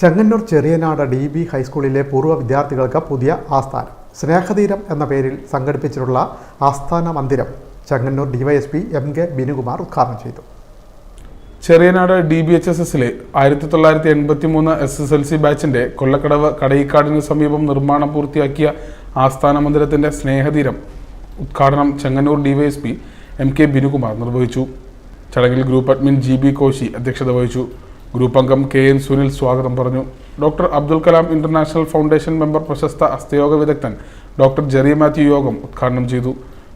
Chengannur Cheriyanad D B ഹൈസ്കൂളിലെ പൂർവ വിദ്യാർത്ഥികൾക്ക് പുതിയ ആസ്ഥാനം. സ്നേഹതീരം എന്ന പേരിൽ സംഘടിപ്പിച്ചിട്ടുള്ള ആസ്ഥാന മന്ദിരം Chengannur DYSP M K Binukumar ഉദ്ഘാടനം ചെയ്തു. Cheriyanad D B H S S ആയിരത്തി തൊള്ളായിരത്തി എൺപത്തി മൂന്ന് എസ് എസ് എൽ സി ബാച്ചിന്റെ കൊല്ലക്കടവ് കടയിക്കാടിന് സമീപം നിർമ്മാണം പൂർത്തിയാക്കിയ ആസ്ഥാന മന്ദിരത്തിന്റെ സ്നേഹതീരം ഉദ്ഘാടനം Chengannur DYSP M K Binukumar നിർവഹിച്ചു. ചടങ്ങിൽ group admin G B Koshy അധ്യക്ഷത വഹിച്ചു. ഗ്രൂപ്പ് അംഗം കെ എൻ സുനിൽ സ്വാഗതം പറഞ്ഞു. Doctor Abdul Kalam international foundation member പ്രശസ്ത അസ്ഥയോഗ വിദഗ്ധൻ ഡോക്ടർ ജെറി മാത്യു യോഗം ഉദ്ഘാടനം ചെയ്തു.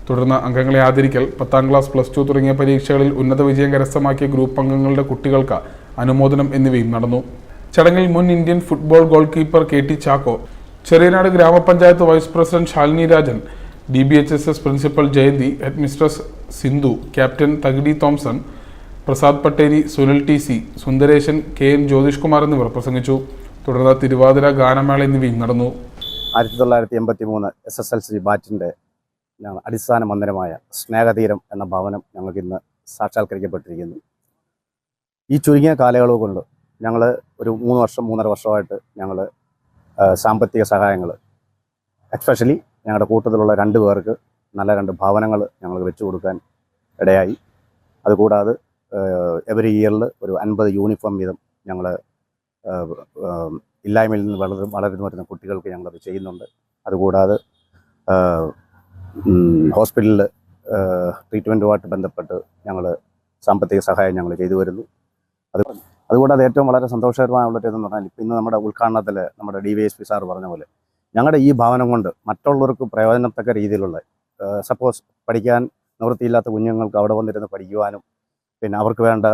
തുടർന്ന് അംഗങ്ങളെ ആദരിക്കൽ പത്താം ക്ലാസ് പ്ലസ് ടു തുടങ്ങിയ പരീക്ഷകളിൽ ഉന്നത വിജയം കരസ്ഥമാക്കിയ ഗ്രൂപ്പ് അംഗങ്ങളുടെ കുട്ടികൾക്ക് അനുമോദനം എന്നിവയും നടന്നു. ചടങ്ങിൽ മുൻ Indian football goalkeeper K T Chacko Cheriyanad ഗ്രാമപഞ്ചായത്ത് vice president Shalini Rajan D B H S S principal Jayanthi headmistress Sindhu captain Thakidi Thomson Prasad Patteri Sunil T C Sundaresan K N Jyothish Kumar എന്നിവർ പ്രസംഗിച്ചു. തുടർന്ന് തിരുവാതിര ഗാനമേള എന്നിവയും നടന്നു. ആയിരത്തി തൊള്ളായിരത്തി എൺപത്തി മൂന്ന് എസ് എസ് എൽ സി ബാറ്റിന്റെ അടിസ്ഥാന മന്ദിരമായ സ്നേഹതീരം എന്ന ഭവനം ഞങ്ങൾക്ക് ഇന്ന് സാക്ഷാത്കരിക്കപ്പെട്ടിരിക്കുന്നു. ഈ ചുരുങ്ങിയ കാലയളവ് കൊണ്ട് ഞങ്ങൾ ഒരു മൂന്ന് വർഷം മൂന്നര വർഷമായിട്ട് ഞങ്ങൾ സാമ്പത്തിക സഹായങ്ങൾ എക്സ്പെഷ്യലി ഞങ്ങളുടെ കൂട്ടത്തിലുള്ള രണ്ട് പേർക്ക് നല്ല രണ്ട് ഭവനങ്ങൾ ഞങ്ങൾക്ക് വെച്ചു കൊടുക്കാൻ ഇടയായി. അതുകൂടാതെ എവറി ഇയറിൽ ഒരു അൻപത് യൂണിഫോം വീതം ഞങ്ങൾ ഇല്ലായ്മയിൽ നിന്ന് വളർ വളർന്നു വരുന്ന കുട്ടികൾക്ക് ഞങ്ങളത് ചെയ്യുന്നുണ്ട്. അതുകൂടാതെ ഹോസ്പിറ്റലിൽ ട്രീറ്റ്മെന്റുമായിട്ട് ബന്ധപ്പെട്ട് ഞങ്ങൾ സാമ്പത്തിക സഹായം ഞങ്ങൾ ചെയ്തു വരുന്നു. അത് അതുകൂടാതെ ഏറ്റവും വളരെ സന്തോഷകരമായുള്ള ഇതെന്ന് പറഞ്ഞാൽ ഇപ്പം ഇന്ന് നമ്മുടെ ഉദ്ഘാടനത്തിൽ നമ്മുടെ D Y S P sir പറഞ്ഞ പോലെ ഞങ്ങളുടെ ഈ ഭവനം കൊണ്ട് മറ്റുള്ളവർക്ക് പ്രയോജനത്തക്ക രീതിയിലുള്ള സപ്പോസ് പഠിക്കാൻ നിവൃത്തിയില്ലാത്ത കുഞ്ഞുങ്ങൾക്ക് അവിടെ വന്നിരുന്ന് പഠിക്കുവാനും പിന്നെ അവർക്ക് വേണ്ട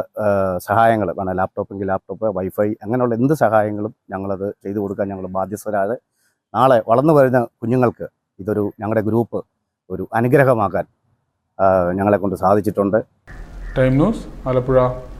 സഹായങ്ങൾ വേണം ലാപ്ടോപ്പെങ്കിൽ ലാപ്ടോപ്പ് വൈഫൈ അങ്ങനെയുള്ള എന്ത് സഹായങ്ങളും ഞങ്ങളത് ചെയ്തു കൊടുക്കാൻ ഞങ്ങൾ ബാധ്യസ്ഥരാതെ നാളെ വളർന്നു വരുന്ന കുഞ്ഞുങ്ങൾക്ക് ഇതൊരു ഞങ്ങളുടെ ഗ്രൂപ്പ് ഒരു അനുഗ്രഹമാക്കാൻ ആ, ഞങ്ങളെ കൊണ്ട് സാധിച്ചിട്ടുണ്ട്. Time news Alappuzha.